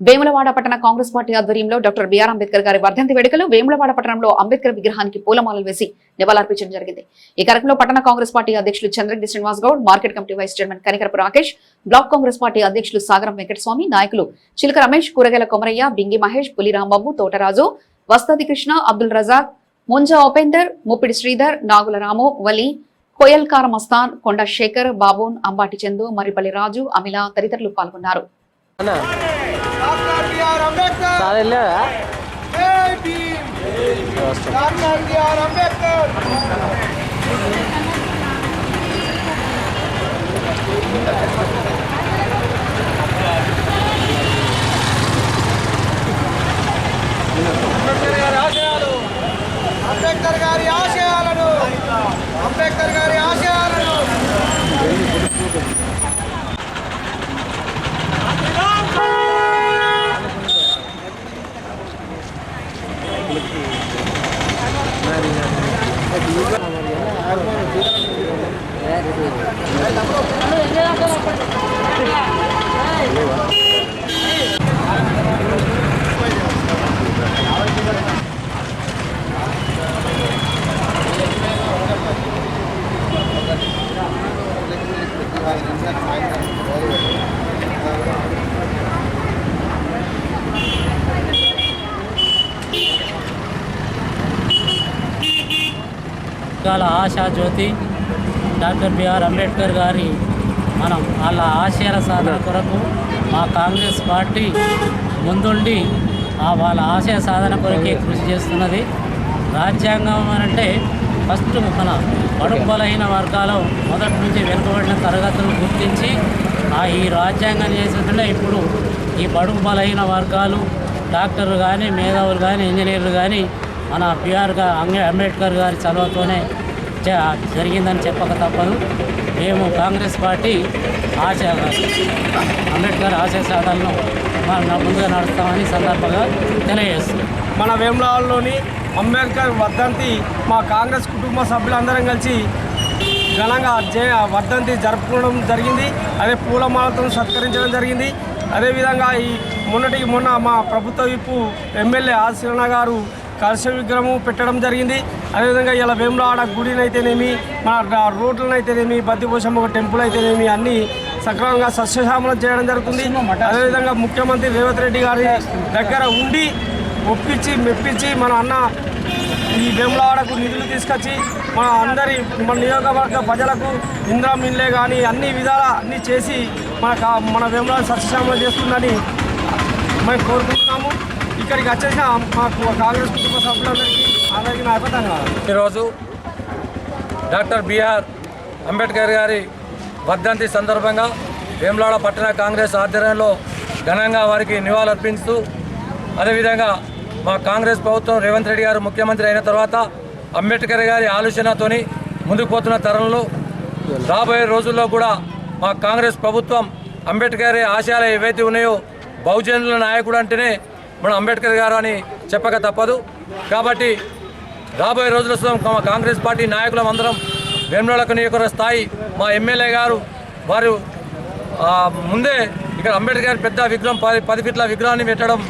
వేములవాడ పట్టణ కాంగ్రెస్ పార్టీ ఆధ్వర్యంలో doctor BR Ambedkar గారి వర్ధంతి వేడుకలు వేములవాడ పట్టణంలో అంబేద్కర్ విగ్రహానికి పూలమాలలు వేసి నివాళులర్పించడం జరిగింది. ఈ కార్యక్రమంలో పట్టణ కాంగ్రెస్ పార్టీ అధ్యక్షులు Chandragiri Srinivas Goud market committee vice chairman Kanikarapu Rakesh block Congress party అధ్యక్షులు సాగరం వెంకటస్వామి నాయకులు చిలక రమేష్ కూరగాయల కొమరయ్య బింగి మహేష్ పులి రాంబాబు తోటరాజు వస్తాది కృష్ణ అబ్దుల్ రజాక్ ముంజా ఉపేందర్ ముప్పిడి శ్రీధర్ నాగుల రాము వలి కోయల్కార మస్తాన్ కొండ శేఖర్ బాబోన్ అంబాటి చందు మరిపల్లి రాజు అమిల తదితరులు పాల్గొన్నారు. సార్ ఆశయాలు. అంబేద్కర్ గారి ఆశయాలను. అంబేద్కర్ గారి ఆశయాలను. కాల ఆశా జ్యోతి డాక్టర్ బిఆర్ అంబేద్కర్ గారి మనం వాళ్ళ ఆశయాల సాధన కొరకు మా కాంగ్రెస్ పార్టీ ముందుండి ఆ వాళ్ళ ఆశయ సాధన కొరకే కృషి చేస్తున్నది. రాజ్యాంగం అని అంటే ఫస్ట్ మన బడుగు బలహీన వర్గాలు మొదటి నుంచి వెనుకబడిన తరగతులను గుర్తించి ఆ ఈ రాజ్యాంగం చేసినట్టుగా ఇప్పుడు ఈ బడుగు బలహీన వర్గాలు డాక్టర్లు కానీ మేధావులు కానీ ఇంజనీర్లు కానీ మన బీఆర్గా అంబేద్కర్ గారి చలవతోనే జ- జరిగిందని చెప్పక తప్పదు. మేము కాంగ్రెస్ పార్టీ ఆశ అంబేద్కర్ ఆశయ సాధనను మనం ముందుగా నడుస్తామని సందర్భంగా తెలియజేస్తున్నాం. మన వేములవాడలోని అంబేద్కర్ వర్ధంతి మా కాంగ్రెస్ కుటుంబ సభ్యులందరం కలిసి ఘనంగా జే వర్ధంతి జరుపుకోవడం జరిగింది. అదే పూలమాలతో సత్కరించడం జరిగింది. అదేవిధంగా ఈ మొన్నటికి మొన్న మా ప్రభుత్వ విప్పు ఎమ్మెల్యే ఆశీలన గారు కలశ విగ్రహము పెట్టడం జరిగింది. అదేవిధంగా ఇలా వేములవాడ గుడినైతేనేమి మన రోడ్లనైతేనేమి బద్దిపోషమ్మ టెంపుల్ అయితేనేమి అన్నీ సక్రమంగా సస్యశామలం చేయడం జరుగుతుంది. అదేవిధంగా ముఖ్యమంత్రి రేవంత్ రెడ్డి గారి దగ్గర ఉండి ఒప్పించి మెప్పించి మన అన్న ఈ వేములవాడకు నిధులు తీసుకొచ్చి మన అందరి మన నియోజకవర్గ ప్రజలకు ఇంద్రా మిల్లే కానీ అన్ని విధాల అన్నీ చేసి మన మన వేములవాడ సస్యశామలం చేస్తుందని మేము కోరుకుంటున్నాము. ఇక్కడికి వచ్చేసిన మా కాంగ్రెస్ కుటుంబ సభ్యులందరికీ అందరికీ నా అర్థం కావాలి ఈరోజు డాక్టర్ బిఆర్ అంబేద్కర్ గారి వర్ధంతి సందర్భంగా వేములాడ పట్టణ కాంగ్రెస్ ఆధ్వర్యంలో ఘనంగా వారికి నివాళులర్పిస్తూ అదేవిధంగా మా కాంగ్రెస్ ప్రభుత్వం రేవంత్ రెడ్డి గారు ముఖ్యమంత్రి అయిన తర్వాత అంబేద్కర్ గారి ఆలోచనతోని ముందుకు పోతున్న తరంలో రాబోయే రోజుల్లో కూడా మా కాంగ్రెస్ ప్రభుత్వం అంబేద్కర్ ఆశయాలు ఏవైతే ఉన్నాయో బహుజనుల నాయకుడు అంటేనే మన అంబేద్కర్ గారు అని చెప్పక తప్పదు. కాబట్టి రాబోయే రోజుల కాంగ్రెస్ పార్టీ నాయకులం అందరం వేములవాడకు నియోజకవర్గ స్థాయి మా ఎమ్మెల్యే గారు వారు ముందే ఇక్కడ అంబేద్కర్ పెద్ద విగ్రహం పది పది ఫీట్ల విగ్రహాన్ని పెట్టడం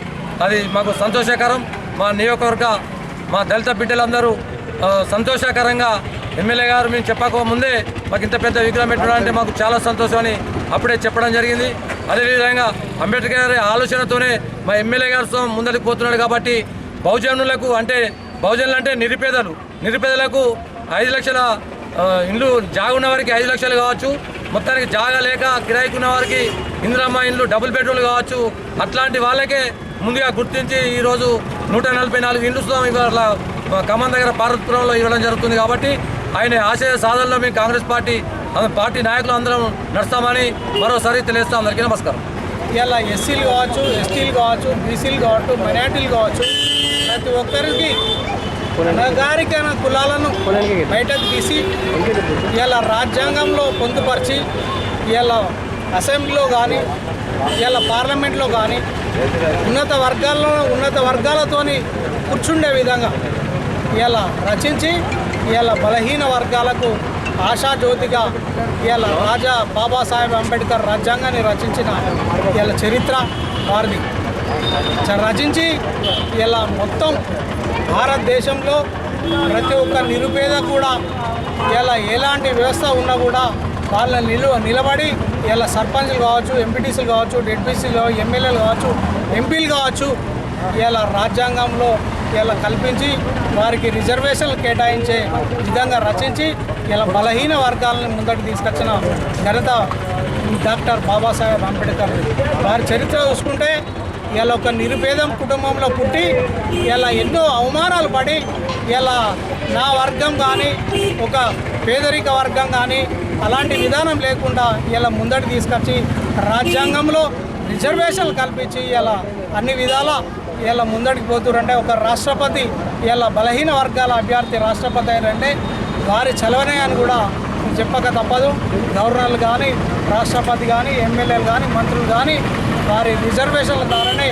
అది మాకు సంతోషకరం. మా నియోజకవర్గ మా దళిత బిడ్డలందరూ సంతోషకరంగా ఎమ్మెల్యే గారు మేము చెప్పక ముందే మాకు ఇంత పెద్ద విగ్రహం పెట్టడం అంటే మాకు చాలా సంతోషం అని అప్పుడే చెప్పడం జరిగింది. అదేవిధంగా అంబేద్కర్ గారి ఆలోచనతోనే మా ఎమ్మెల్యే గారు ముందరికి పోతున్నాడు కాబట్టి బహుజనులకు అంటే బహుజనులు అంటే నిరుపేదలు. నిరుపేదలకు ఐదు లక్షల ఇండ్లు జాగా వారికి ఐదు లక్షలు కావచ్చు. మొత్తానికి జాగా లేక కిరాయికి ఉన్న వారికి ఇందిరమ్మ ఇండ్లు డబుల్ బెడ్రూమ్లు కావచ్చు. అట్లాంటి వాళ్ళకే ముందుగా గుర్తించి ఈరోజు నూట నలభై నాలుగు ఇండ్లు ఇవాళ ఖమ్మం దగ్గర భారతపురంలో ఇవ్వడం జరుగుతుంది కాబట్టి ఆయన ఆశయ సాధనలో మేము కాంగ్రెస్ పార్టీ పార్టీ నాయకులు అందరం నడుస్తామని మరోసారి తెలియస్తాం అందరికీ నమస్కారం. ఇలా ఎస్సీలు కావచ్చు ఎస్టీలు కావచ్చు బీసీలు కావచ్చు మైనార్టీలు కావచ్చు ప్రతి ఒక్కరికి నగారికైన కులాలను బయటకు తీసి ఇలా రాజ్యాంగంలో పొందుపరిచి ఇలా అసెంబ్లీలో కానీ ఇలా పార్లమెంట్లో కానీ ఉన్నత వర్గాల్లో ఉన్నత వర్గాలతోని కూర్చుండే విధంగా ఇలా రచించి ఇలా బలహీన వర్గాలకు ఆశాజ్యోతిగా ఇవాళ రాజా బాబాసాహెబ్ అంబేద్కర్ రాజ్యాంగాన్ని రచించిన ఇలా చరిత్ర వారిది. చ- రచించి ఇలా మొత్తం భారతదేశంలో ప్రతి ఒక్క నిరుపేద కూడా ఇలా ఎలాంటి వ్యవస్థ ఉన్నా కూడా వాళ్ళ నిలు నిలబడి ఇలా సర్పంచ్లు కావచ్చు ఎంపీటీసీలు కావచ్చు డెడ్పీసీలు కావచ్చు ఎమ్మెల్యేలు కావచ్చు ఎంపీలు కావచ్చు ఇలా రాజ్యాంగంలో ఇలా కల్పించి వారికి రిజర్వేషన్లు కేటాయించే విధంగా రచించి ఇలా బలహీన వర్గాలను ముందటి తీసుకొచ్చిన ఘనత డాక్టర్ బాబాసాహెబ్ అంబేద్కర్. వారి చరిత్ర చూసుకుంటే ఇలా ఒక నిరుపేదం కుటుంబంలో పుట్టి ఇలా ఎన్నో అవమానాలు పడి ఇలా నా వర్గం కానీ ఒక పేదరిక వర్గం కానీ అలాంటి విధానం లేకుండా ఇలా ముందటి తీసుకొచ్చి రాజ్యాంగంలో రిజర్వేషన్లు కల్పించి ఇలా అన్ని విధాల ఇలా ముందడికి పోతురంటే ఒక రాష్ట్రపతి ఇలా బలహీన వర్గాల అభ్యర్థి రాష్ట్రపతి అయినంటే వారి చలవనే అని కూడా చెప్పక తప్పదు. గవర్నర్లు కానీ రాష్ట్రపతి కానీ ఎమ్మెల్యేలు కానీ మంత్రులు కానీ వారి రిజర్వేషన్ల ద్వారానే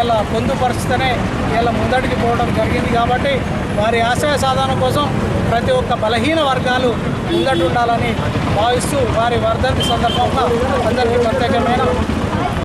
ఇలా పొందుపరిస్తేనే ఇలా ముందడికి పోవడం జరిగింది కాబట్టి వారి ఆశయ సాధన కోసం ప్రతి ఒక్క బలహీన వర్గాలు ముందట ఉండాలని భావిస్తూ వారి వర్ధంతి సందర్భంగా అందరికీ ప్రత్యేకమైన